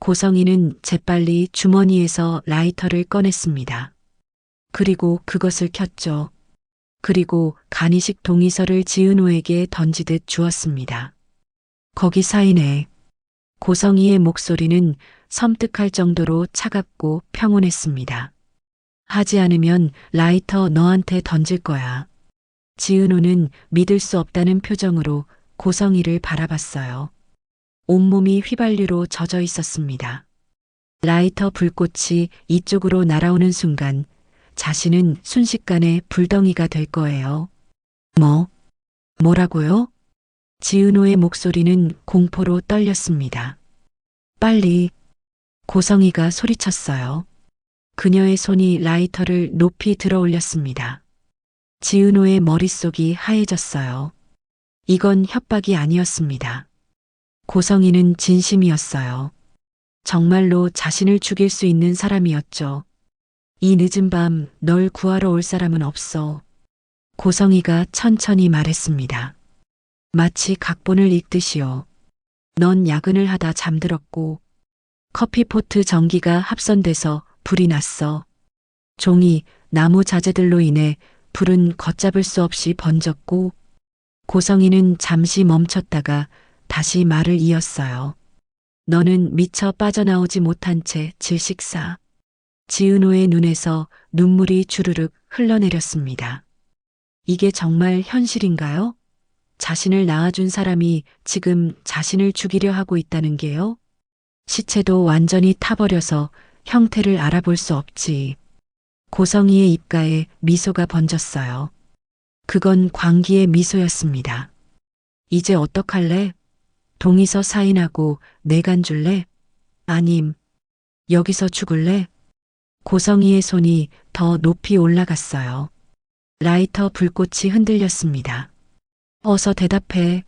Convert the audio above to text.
고성이는 재빨리 주머니에서 라이터를 꺼냈습니다. 그리고 그것을 켰죠. 그리고 간이식 동의서를 지은호에게 던지듯 주었습니다. 거기 사인해. 고성이의 목소리는 섬뜩할 정도로 차갑고 평온했습니다. 하지 않으면 라이터 너한테 던질 거야. 지은호는 믿을 수 없다는 표정으로 고성이를 바라봤어요. 온몸이 휘발유로 젖어 있었습니다. 라이터 불꽃이 이쪽으로 날아오는 순간 자신은 순식간에 불덩이가 될 거예요. 뭐? 뭐라고요? 지은호의 목소리는 공포로 떨렸습니다. 빨리. 고성이가 소리쳤어요. 그녀의 손이 라이터를 높이 들어 올렸습니다. 지은호의 머릿속이 하얘졌어요. 이건 협박이 아니었습니다. 고성이는 진심이었어요. 정말로 자신을 죽일 수 있는 사람이었죠. 이 늦은 밤 널 구하러 올 사람은 없어. 고성이가 천천히 말했습니다. 마치 각본을 읽듯이요. 넌 야근을 하다 잠들었고 커피포트 전기가 합선돼서 불이 났어. 종이, 나무 자재들로 인해 불은 걷잡을 수 없이 번졌고 고성이는 잠시 멈췄다가 다시 말을 이었어요. 너는 미처 빠져나오지 못한 채 질식사. 지은호의 눈에서 눈물이 주르륵 흘러내렸습니다. 이게 정말 현실인가요? 자신을 낳아준 사람이 지금 자신을 죽이려 하고 있다는 게요? 시체도 완전히 타버려서 형태를 알아볼 수 없지. 고성이의 입가에 미소가 번졌어요. 그건 광기의 미소였습니다. 이제 어떡할래? 동의서 사인하고 내간 줄래? 아님, 여기서 죽을래? 고성이의 손이 더 높이 올라갔어요. 라이터 불꽃이 흔들렸습니다. 어서 대답해.